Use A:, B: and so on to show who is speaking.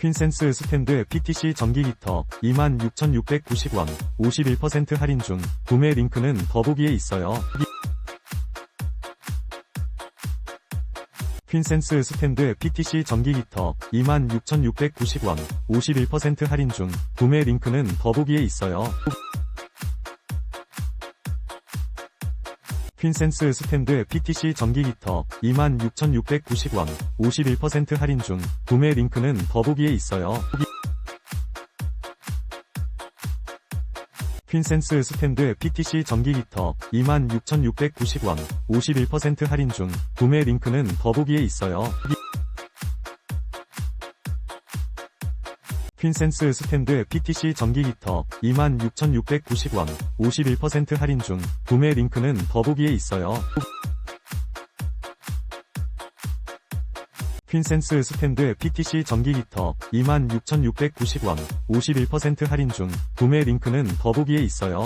A: 퀸센스 스탠드 PTC 전기 히터 26,690원 51% 할인 중 구매 링크는 더보기에 있어요. 퀸센스 스탠드 PTC 전기 히터 26,690원 51% 할인 중 구매 링크는 더보기에 있어요. 퀸센스 스탠드 PTC 전기 히터 26,690원 51% 할인 중 구매 링크는 더보기에 있어요. 퀸센스 스탠드 PTC 전기 히터 26,690원 51% 할인 중 구매 링크는 더보기에 있어요. 퀸센스 스탠드 PTC 전기 히터 26,690원 51% 할인 중 구매 링크는 더보기에 있어요. 퀸센스 스탠드 PTC 전기 히터 26,690원 51% 할인 중 구매 링크는 더보기에 있어요.